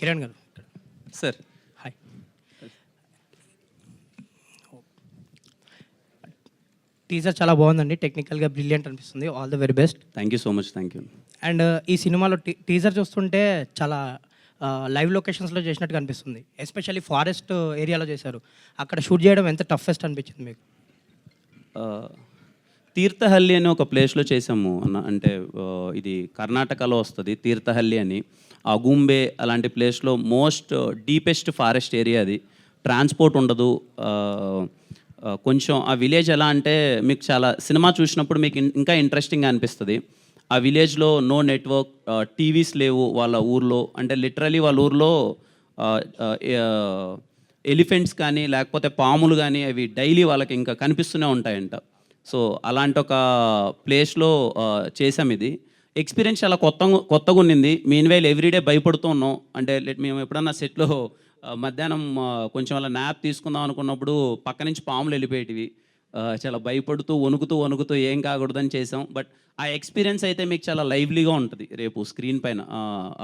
కిరణ్ గారు. Sir. Hi teaser చాలా బాగుందండి. టెక్నికల్గా బ్రిలియంట్ అనిపిస్తుంది. All the very best thank you so much thank you and ఈ సినిమాలో టీ టీజర్ చూస్తుంటే చాలా లైవ్ లొకేషన్స్లో చేసినట్టుగా అనిపిస్తుంది. ఎస్పెషల్లీ ఫారెస్ట్ ఏరియాలో చేశారు. అక్కడ షూట్ చేయడం ఎంత టఫెస్ట్ అనిపించింది మీకు? తీర్థహల్లి అని ఒక ప్లేస్లో చేసాము అన్న అంటే ఇది కర్ణాటకలో వస్తుంది తీర్థహల్లి అని. అగుంబే అలాంటి ప్లేస్లో మోస్ట్ డీపెస్ట్ ఫారెస్ట్ ఏరియా అది. ట్రాన్స్పోర్ట్ ఉండదు. కొంచెం ఆ విలేజ్ ఎలా అంటే మీకు చాలా సినిమా చూసినప్పుడు మీకు ఇంకా ఇంట్రెస్టింగ్గా అనిపిస్తుంది. ఆ విలేజ్లో నో నెట్వర్క్ టీవీస్ లేవు వాళ్ళ ఊర్లో. అంటే లిటరలీ వాళ్ళ ఊర్లో ఎలిఫెంట్స్ కానీ లేకపోతే పాములు కానీ అవి డైలీ వాళ్ళకి ఇంకా కనిపిస్తూనే ఉంటాయంట. సో అలాంటి ఒక ప్లేస్లో చేసాం ఇది. ఎక్స్పీరియన్స్ చాలా కొత్త కొత్తగా ఉన్నింది. మీన్ వైల్ ఎవ్రీడే భయపడుతూ ఉన్నాం. అంటే మేము ఎప్పుడన్నా సెట్లో మధ్యాహ్నం కొంచెం అలా న్యాప్ తీసుకుందాం అనుకున్నప్పుడు పక్క నుంచి పాములు వెళ్ళిపోయేటివి. చాలా భయపడుతూ వణుకుతూ వణుకుతూ ఏం కాకూడదని చేసాం బట్ ఆ ఎక్స్పీరియన్స్ అయితే మీకు చాలా లైవ్లీగా ఉంటుంది. రేపు స్క్రీన్ పైన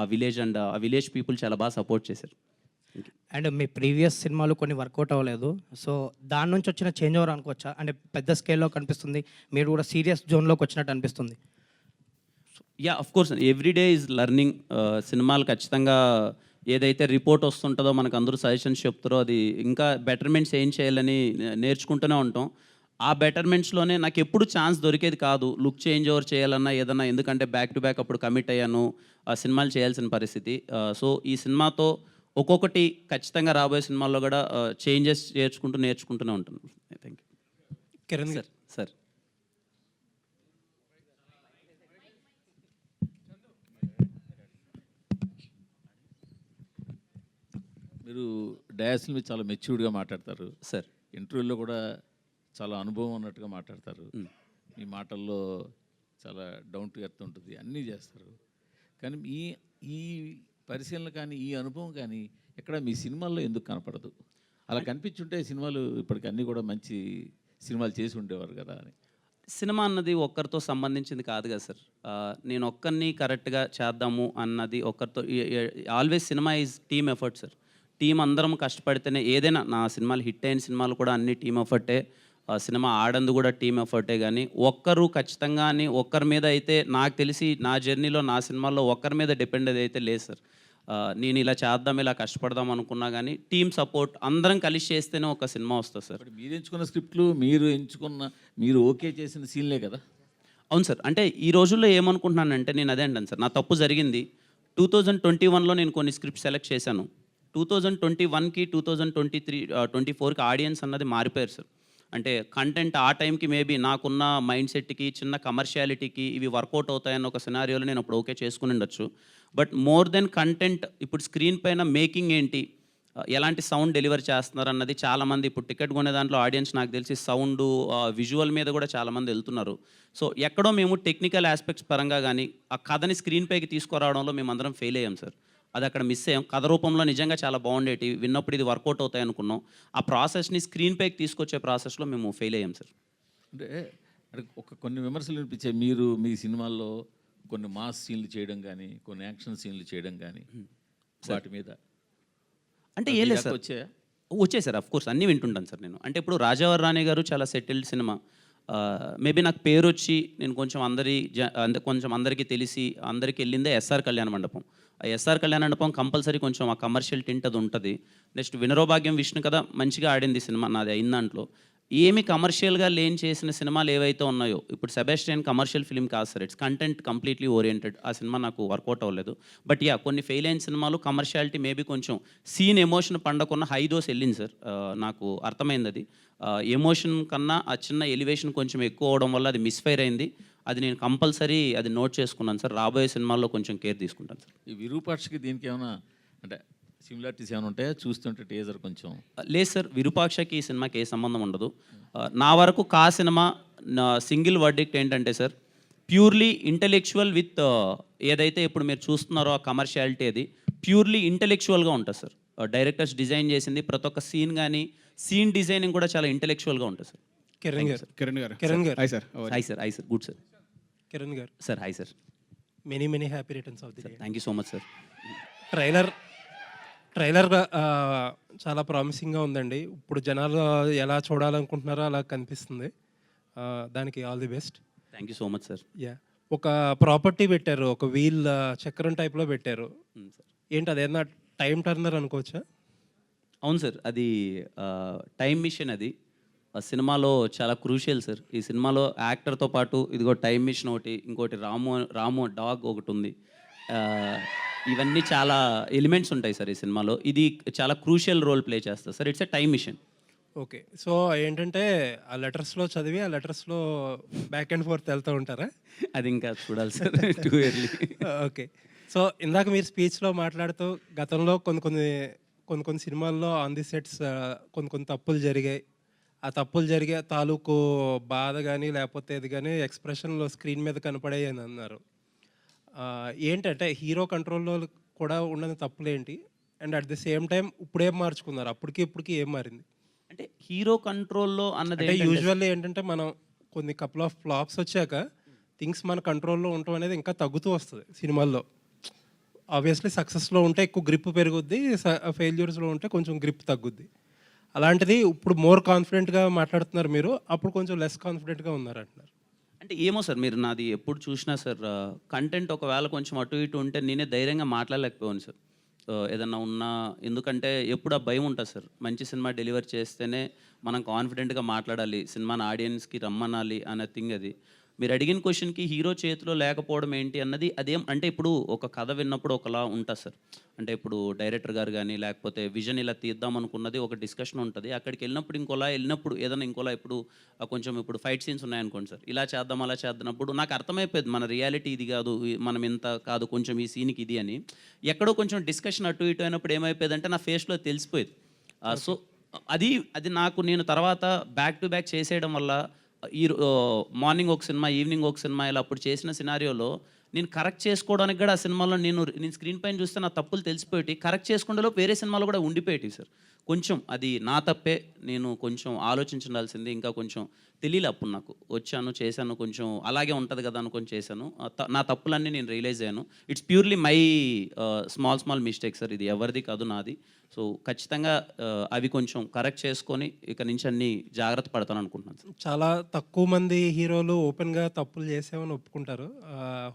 ఆ విలేజ్ అండ్ ఆ విలేజ్ పీపుల్ చాలా బాగా సపోర్ట్ చేశారు. అండ్ మీ ప్రీవియస్ సినిమాలు కొన్ని వర్కౌట్ అవ్వలేదు. సో దాని నుంచి వచ్చిన చేంజ్ ఓవర్ అనుకోవచ్చా? అంటే పెద్ద స్కేల్లో కనిపిస్తుంది. మీరు కూడా సీరియస్ జోన్లోకి వచ్చినట్టు అనిపిస్తుంది. Yeah of course every day is learning సినిమాలు ఖచ్చితంగా ఏదైతే రిపోర్ట్ వస్తుంటుందో మనకు అందరూ సజెషన్స్ చెప్తారో అది ఇంకా బెటర్మెంట్స్ ఏం చేయాలని నే- నేర్చుకుంటూనే ఉంటాం. ఆ బెటర్మెంట్స్లోనే నాకు ఎప్పుడు ఛాన్స్ దొరికేది కాదు. లుక్ చేంజ్ ఓవర్ చేయాలన్నా ఏదన్నా ఎందుకంటే బ్యాక్ టు బ్యాక్ అప్పుడు కమిట్ అయ్యాను. ఆ సినిమాలు చేయాల్సిన పరిస్థితి. Uh, సో ఈ సినిమాతో ఒక్కొక్కటి ఖచ్చితంగా రాబోయే సినిమాల్లో కూడా చేంజెస్ చేర్చుకుంటూ నేర్చుకుంటూనే ఉంటాను thank you Kiran sir sir. మీరు డయాస్ల మీద చాలా మెచ్యూర్డ్గా మాట్లాడతారు. సార్. ఇంటర్వ్యూలో కూడా చాలా అనుభవం ఉన్నట్టుగా మాట్లాడతారు. మీ మాటల్లో చాలా డౌన్ టు ఎర్త్ ఉంటుంది అన్నీ చేస్తారు. కానీ ఈ ఈ పరిశీలన కానీ ఈ అనుభవం కానీ ఎక్కడ మీ సినిమాల్లో ఎందుకు కనపడదు? అలా కనిపించుంటే సినిమాలు ఇప్పటికి అన్నీ కూడా మంచి సినిమాలు చేసి ఉండేవారు కదా అని. సినిమా అన్నది ఒక్కరితో సంబంధించింది కాదు కదా సార్. నేను ఒక్కరిని కరెక్ట్గా చేద్దాము అన్నది ఒక్కరితో always cinema is team effort sir. Team అందరం కష్టపడితేనే ఏదైనా నా సినిమాలు హిట్ అయిన సినిమాలు కూడా అన్ని టీం ఎఫర్టే. ఆ, సినిమా ఆడందు కూడా టీం ఎఫర్టే కానీ ఒక్కరు ఖచ్చితంగా అని ఒక్కరి మీద అయితే నాకు తెలిసి నా జర్నీలో నా సినిమాల్లో ఒక్కరి మీద డిపెండ్ అయితే లేదు సార్. నేను ఇలా చేద్దాం ఇలా కష్టపడదాం అనుకున్నా కానీ టీమ్ సపోర్ట్ అందరం కలిసి చేస్తేనే ఒక సినిమా వస్తుంది సార్. మీరు ఎంచుకున్న స్క్రిప్ట్లు మీరు ఎంచుకున్న మీరు ఓకే చేసిన సీన్లే కదా? అవును సార్. అంటే ఈ రోజుల్లో ఏమనుకుంటున్నానంటే నేను అదే అంటాను సార్. నా తప్పు జరిగింది. టూ థౌజండ్ ట్వంటీ వన్లో నేను కొన్ని స్క్రిప్ట్ సెలెక్ట్ చేశాను. టూ థౌజండ్ ట్వంటీ వన్కి two thousand twenty three twenty ఫోర్కి ఆడియన్స్ అన్నది మారిపోయారు సార్. అంటే కంటెంట్ ఆ టైంకి మేబీ నాకున్న మైండ్ సెట్కి చిన్న కమర్షియాలిటీకి ఇవి వర్కౌట్ అవుతాయని ఒక సినారియోలో నేను అప్పుడు ఓకే చేసుకుని ఉండొచ్చు. బట్ మోర్ దెన్ కంటెంట్ ఇప్పుడు స్క్రీన్ పైన మేకింగ్ ఏంటి? ఎలాంటి సౌండ్ డెలివర్ చేస్తున్నారు అన్నది చాలామంది ఇప్పుడు టికెట్ కొనే దాంట్లో ఆడియన్స్ నాకు తెలిసి సౌండ్ విజువల్ మీద కూడా చాలామంది వెళ్తున్నారు. సో ఎక్కడో మేము టెక్నికల్ ఆస్పెక్ట్స్ పరంగా కానీ ఆ కథని స్క్రీన్ పైకి తీసుకురావడంలో మేము అందరం ఫెయిల్ అయ్యాం సార్ అది అక్కడ మిస్ అయ్యాం. కథ రూపంలో నిజంగా చాలా బాగుండేటి. విన్నప్పుడు ఇది వర్కౌట్ అవుతాయి అనుకున్నాం. ఆ ప్రాసెస్ని స్క్రీన్ పైకి తీసుకొచ్చే ప్రాసెస్లో మేము ఫెయిల్ అయ్యాం సార్. అంటే ఒక కొన్ని విమర్శలు వినిపించాయి. మీరు మీ సినిమాల్లో కొన్ని మాస్ సీన్లు చేయడం కానీ కొన్ని యాక్షన్ సీన్లు చేయడం కానీ వాటి మీద అంటే ఏ లేదు సార్. వచ్చాయా? వచ్చాయి సార్ అఫ్ కోర్స్. అన్నీ వింటుంటాను సార్ నేను. అంటే ఇప్పుడు రాజావర్ రాణి గారు చాలా సెటిల్డ్ సినిమా. మేబీ నాకు పేరు వచ్చి నేను కొంచెం అందరి జ- కొంచెం అందరికీ తెలిసి అందరికీ వెళ్ళిందే ఎస్ఆర్ కళ్యాణ మండపం. ఆ ఎస్ఆర్ కళ్యాణ మండపం కంపల్సరీ కొంచెం ఆ కమర్షియల్ టింట్ అది ఉంటుంది. నెక్స్ట్ వినరోభాగ్యం విష్ణు కదా మంచిగా ఆడింది సినిమా నాది అయిన దాంట్లో. ఏమి కమర్షియల్గా లేని చేసిన సినిమాలు ఏవైతే ఉన్నాయో ఇప్పుడు సెబాస్టియన్ కమర్షియల్ ఫిల్మ్ కాదు sir it's content completely oriented. ఆ సినిమా నాకు వర్కౌట్ అవ్వలేదు. బట్ యా కొన్ని ఫెయిల్ అయిన సినిమాలు కమర్షియాలిటీ మేబీ కొంచెం సీన్ ఎమోషన్ పండకున్న హై దోస్ వెళ్ళింది సార్. నాకు అర్థమైంది అది. ఎమోషన్ కన్నా ఆ చిన్న ఎలివేషన్ కొంచెం ఎక్కువ అవడం వల్ల అది మిస్ఫైర్ అయింది. అది నేను కంపల్సరీ అది నోట్ చేసుకున్నాను సార్. రాబోయే సినిమాల్లో కొంచెం కేర్ తీసుకుంటాను సార్. ఈ విరూపాక్షకి దీనికి ఏమైనా అంటే సిమిలారిటీస్ ఏమైనా ఉంటాయా? చూస్తుంటే టేజర్ కొంచెం. లేదు సార్ విరూపాక్షకి ఈ సినిమాకి ఏ సంబంధం ఉండదు. ఆ, నా వరకు కా సినిమా నా సింగిల్ వర్డిక్ట్ ఏంటంటే సార్ ప్యూర్లీ ఇంటెలెక్చువల్ విత్ ఏదైతే ఇప్పుడు మీరు చూస్తున్నారో ఆ కమర్షియాలిటీ అది ప్యూర్లీ ఇంటెలెక్చువల్గా ఉంటుంది సార్ డైరెక్టర్స్ డిజైన్ చేసింది ప్రతి ఒక్క సీన్ కానీ సీన్ డిజైనింగ్ కూడా చాలా ఇంటెలెక్చువల్గా ఉంటుంది సార్ కిరణ్ గారు. Kiran garu. Kiran garu. Sir hi sir hi sir good sir Kiran garu. Sir hi sir many many happy returns of the day thank you so much sir trailer trailer చాలా ప్రామిసింగ్గా ఉందండి. ఇప్పుడు జనాలు ఎలా చూడాలనుకుంటున్నారో అలా కనిపిస్తుంది. దానికి all the best. Thank you so much sir yeah ఒక ప్రాపర్టీ పెట్టారు. ఒక వీల్ చక్రం టైప్లో పెట్టారు. ఏంటి అదేమన్నా టైం టర్నర్ అనుకోవచ్చా? అవును సార్ అది టైం మిషన్ అది. ఆ సినిమాలో చాలా క్రూషియల్ సార్ ఈ సినిమాలో యాక్టర్తో పాటు ఇదిగో టైం మిషన్ ఒకటి ఇంకోటి రాము రాము డాగ్ ఒకటి ఉంది. ఇవన్నీ చాలా ఎలిమెంట్స్ ఉంటాయి సార్ ఈ సినిమాలో. ఇది చాలా క్రూషియల్ రోల్ ప్లే చేస్తుంది sir. It's a time mission. Okay. So ఏంటంటే ఆ లెటర్స్లో చదివి ఆ లెటర్స్లో బ్యాక్ అండ్ ఫోర్త్ వెళ్తూ ఉంటారా? అది ఇంకా చూడాలి sir. Too early okay. So ఇందాక మీరు స్పీచ్లో మాట్లాడుతూ గతంలో కొన్ని కొన్ని కొన్ని కొన్ని సినిమాల్లో ఆన్ ది సెట్స్ కొన్ని కొన్ని తప్పులు జరిగాయి. ఆ తప్పులు జరిగే తాలూకు బాధ కానీ లేకపోతే ఇది కానీ ఎక్స్ప్రెషన్లో స్క్రీన్ మీద కనపడాయి అని అన్నారు. ఏంటంటే హీరో కంట్రోల్లో కూడా ఉన్న తప్పులు ఏంటి and at the same time ఇప్పుడేం మార్చుకున్నారు. అప్పటికి ఇప్పటికి ఏం మారింది? అంటే హీరో కంట్రోల్లో అన్నది అంటే యూజువల్లీ ఏంటంటే మనం కొన్ని కపుల్ ఆఫ్ ఫ్లాప్స్ వచ్చాక థింగ్స్ మన కంట్రోల్లో ఉండటం అనేది ఇంకా తగ్గుతూ వస్తుంది సినిమాల్లో. ఆబ్వియస్లీ సక్సెస్లో ఉంటే ఎక్కువ గ్రిప్ పెరుగుద్ది ఫెయిల్యూర్స్లో ఉంటే కొంచెం గ్రిప్ తగ్గుద్ది. అలాంటిది ఇప్పుడు మోర్ కాన్ఫిడెంట్గా మాట్లాడుతున్నారు మీరు అప్పుడు కొంచెం లెస్ కాన్ఫిడెంట్గా ఉన్నారు అంటున్నారు అంటే ఏమో సార్ మీరు నాది ఎప్పుడు చూసినా సార్ కంటెంట్ ఒకవేళ కొంచెం అటు ఇటు ఉంటే నేనే ధైర్యంగా మాట్లాడలేకపోయాను సార్. ఏదన్నా ఉన్నా ఎందుకంటే ఎప్పుడు ఆ భయం ఉంటుంది సార్. మంచి సినిమా డెలివర్ చేస్తేనే మనం కాన్ఫిడెంట్గా మాట్లాడాలి సినిమాని ఆడియన్స్కి రమ్మనాలి అనే థింగ్ అది. మీరు అడిగిన క్వశ్చన్కి హీరో చేతిలో లేకపోవడం ఏంటి అన్నది అదేం అంటే ఇప్పుడు ఒక కథ విన్నప్పుడు ఒకలా ఉంటుంది సార్. అంటే ఇప్పుడు డైరెక్టర్ గారు కానీ లేకపోతే విజన్ ఇలా తీద్దాం అనుకున్నది ఒక డిస్కషన్ ఉంటుంది. అక్కడికి వెళ్ళినప్పుడు ఇంకోలా వెళ్ళినప్పుడు ఏదైనా ఇంకోలా ఇప్పుడు కొంచెం ఇప్పుడు ఫైట్ సీన్స్ ఉన్నాయనుకోండి సార్. ఇలా చేద్దాం అలా చేద్దామప్పుడు నాకు అర్థమైపోయింది మన రియాలిటీ ఇది కాదు మనం ఇంత కాదు కొంచెం ఈ సీన్కి ఇది అని. ఎక్కడో కొంచెం డిస్కషన్ అటు ఇటు అయినప్పుడు ఏమైపోయింది అంటే నా ఫేస్లో తెలిసిపోయేది. సో అది అది నాకు నేను తర్వాత బ్యాక్ టు బ్యాక్ చేసేయడం వల్ల ఈ మార్నింగ్ ఒక సినిమా ఈవినింగ్ ఒక సినిమా ఇలా అప్పుడు చేసిన సినారియోలో నేను కరెక్ట్ చేసుకోవడానికి కూడా ఆ సినిమాలో నేను నేను స్క్రీన్ పైన చూస్తే నా తప్పులు తెలిసిపోయి కరెక్ట్ చేసుకుంటేలో వేరే సినిమాలు కూడా ఉండిపోయేటి సార్. కొంచెం అది నా తప్పే నేను కొంచెం ఆలోచించాల్సింది ఇంకా కొంచెం తెలియలే అప్పుడు నాకు. వచ్చాను చేశాను కొంచెం అలాగే ఉంటుంది కదా అనుకొని చేశాను. నా తప్పులన్నీ నేను రియలైజ్ అయ్యాను. It's purely my small small mistake sir ఇది ఎవరిది కాదు నాది. సో ఖచ్చితంగా అవి కొంచెం కరెక్ట్ చేసుకొని ఇక నుంచి అన్ని జాగ్రత్త పడతాను అనుకుంటున్నాను సార్ చాలా తక్కువ మంది హీరోలు ఓపెన్గా తప్పులు చేసామని ఒప్పుకుంటారు.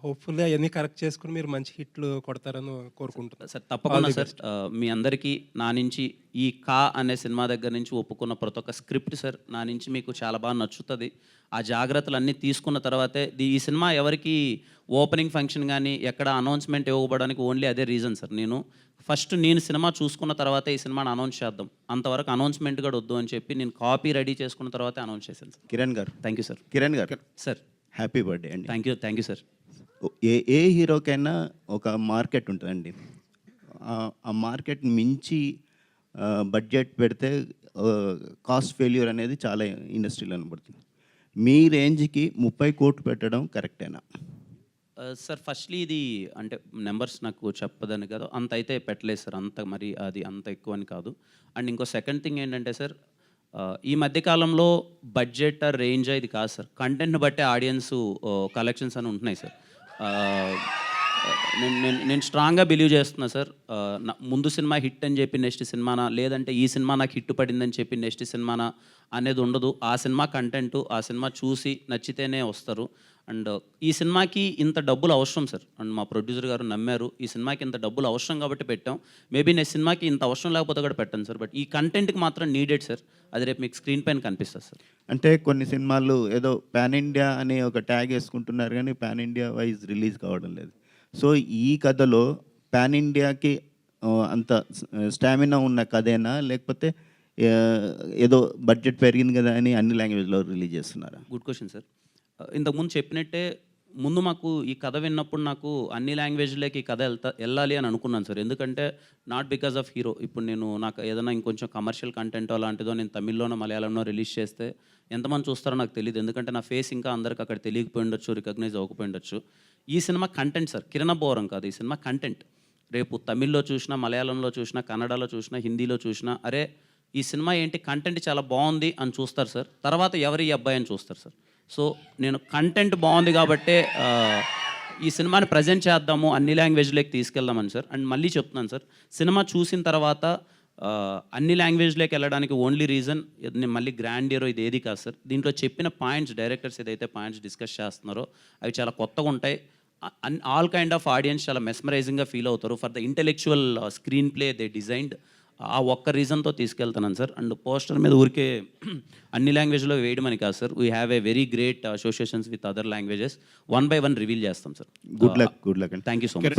హోప్ఫుల్లీ అవన్నీ కరెక్ట్ చేసుకుని మీరు మంచి హిట్లు కొడతారని కోరుకుంటున్నాను. సార్ తప్పకుండా సార్ మీ అందరికీ నా నుంచి ఈ కా అనే సినిమా దగ్గర నుంచి ఒప్పుకున్న ప్రతి ఒక్క స్క్రిప్ట్ సార్ నా నుంచి మీకు చాలా బాగా నచ్చుతుంది. ఆ జాగ్రత్తలు అన్నీ తీసుకున్న తర్వాతే ఈ సినిమా ఎవరికి ఓపెనింగ్ ఫంక్షన్ కానీ ఎక్కడ అనౌన్స్మెంట్ ఇవ్వబడడానికి ఓన్లీ అదే రీజన్ సార్ నేను. ఫస్ట్ నేను సినిమా చూసుకున్న తర్వాతే ఈ సినిమాని అనౌన్స్ చేద్దాం. అంతవరకు అనౌన్స్మెంట్ కూడా వద్దు అని చెప్పి నేను కాపీ రెడీ చేసుకున్న తర్వాతే అనౌన్స్ చేశాను సార్. కిరణ్ గారు. Thank you sir. Kiran garu. Sir. Happy birthday అండి. Thank you thank you sir ఏ ఏ హీరోకైనా ఒక మార్కెట్ ఉంటుందండి. ఆ మార్కెట్ మించి బడ్జెట్ పెడితే కాస్ట్ ఫెయిల్యూర్ అనేది చాలా ఇండస్ట్రీలో కనబడుతుంది. మీ రేంజ్కి ముప్పై కోట్లు పెట్టడం కరెక్టేనా? సార్ ఫస్ట్లీ ఇది అంటే నెంబర్స్ నాకు చెప్పదని కదా. అంత అయితే పెట్టలేదు సార్. అంత మరి అది అంత ఎక్కువ అని కాదు. అండ్ ఇంకో సెకండ్ థింగ్ ఏంటంటే సార్ ఈ మధ్యకాలంలో బడ్జెట్ రేంజ్ ఇది కాదు సార్. కంటెంట్ని బట్టే ఆడియన్స్ కలెక్షన్స్ అని ఉంటున్నాయి సార్. నేను నేను నేను స్ట్రాంగ్గా బిలీవ్ చేస్తున్నా సార్ ముందు సినిమా హిట్ అని చెప్పి నెక్స్ట్ సినిమానా లేదంటే ఈ సినిమా నాకు హిట్ పడిందని చెప్పి నెక్స్ట్ సినిమానా అనేది ఉండదు. ఆ సినిమా కంటెంట్ ఆ సినిమా చూసి నచ్చితేనే వస్తారు. అండ్ ఈ సినిమాకి ఇంత డబ్బులు అవసరం సార్ అండ్ మా ప్రొడ్యూసర్ గారు నమ్మారు ఈ సినిమాకి ఇంత డబ్బులు అవసరం కాబట్టి పెట్టాం. మేబీ నేను సినిమాకి ఇంత అవసరం లేకపోతే కూడా పెట్టాను సార్ బట్ ఈ కంటెంట్కి మాత్రం నీడెడ్ సార్ అది రేపు మీకు స్క్రీన్ పైన కనిపిస్తుంది సార్ అంటే కొన్ని సినిమాలు ఏదో పాన్ ఇండియా అని ఒక ట్యాగ్ వేసుకుంటున్నారు కానీ పాన్ ఇండియా వైజ్ రిలీజ్ కావడం లేదు. సో ఈ కథలో పాన్ ఇండియాకి అంత స్టామినా ఉన్న కథేనా? లేకపోతే ఏదో బడ్జెట్ పెరిగింది కదా అని అన్ని లాంగ్వేజ్లో రిలీజ్ చేస్తున్నారా? Good question sir. ఇంతకుముందు చెప్పినట్టే ముందు మాకు ఈ కథ విన్నప్పుడు నాకు అన్ని లాంగ్వేజ్లోకి ఈ కథ వెళ్తా వెళ్ళాలి అని అనుకున్నాను సార్. ఎందుకంటే నాట్ బికాస్ ఆఫ్ హీరో ఇప్పుడు నేను నాకు ఏదైనా ఇంకొంచెం కమర్షియల్ కంటెంట్ అలాంటిదో నేను తమిళ్ళోనో మలయాళంలో రిలీజ్ చేస్తే ఎంతమంది చూస్తారో నాకు తెలియదు ఎందుకంటే నా ఫేస్ ఇంకా అందరికి అక్కడ తెలియకపోయి ఉండొచ్చు రికగ్నైజ్ అవ్వకపోయి ఉండొచ్చు. ఈ సినిమా కంటెంట్ సార్. కిరణ బోరం కాదు ఈ సినిమా కంటెంట్ రేపు తమిళ్ళో చూసినా మలయాళంలో చూసినా కన్నడలో చూసినా హిందీలో చూసినా అరే ఈ సినిమా ఏంటి? కంటెంట్ చాలా బాగుంది అని చూస్తారు సార్. తర్వాత ఎవరి ఈ అబ్బాయి అని చూస్తారు సార్. సో నేను కంటెంట్ బాగుంది కాబట్టే ఈ సినిమాని ప్రజెంట్ చేద్దాము అన్ని లాంగ్వేజ్లోకి తీసుకెళ్దామని సార్. అండ్ మళ్ళీ చెప్తున్నాను సార్ సినిమా చూసిన తర్వాత అన్ని లాంగ్వేజ్లోకి వెళ్ళడానికి ఓన్లీ రీజన్ నేను మళ్ళీ గ్రాండ్ హీరో ఇది ఏది కాదు సార్. దీంట్లో చెప్పిన పాయింట్స్ డైరెక్టర్స్ ఏదైతే పాయింట్స్ డిస్కస్ చేస్తున్నారో అవి చాలా కొత్తగా ఉంటాయి. ఆల్ కైండ్ ఆఫ్ ఆడియన్స్ చాలా మెస్మరైజింగ్గా ఫీల్ అవుతారు. For the intellectual screenplay they designed ఆ ఒక్క రీజన్తో తీసుకెళ్తున్నాను సార్. అండ్ పోస్టర్ మీద ఊరికే అన్ని లాంగ్వేజ్లో వేయడం అని కాదు sir. We have a very great associations with other languages one by one reveal చేస్తాం sir. Good luck good luck అండి. Thank you so much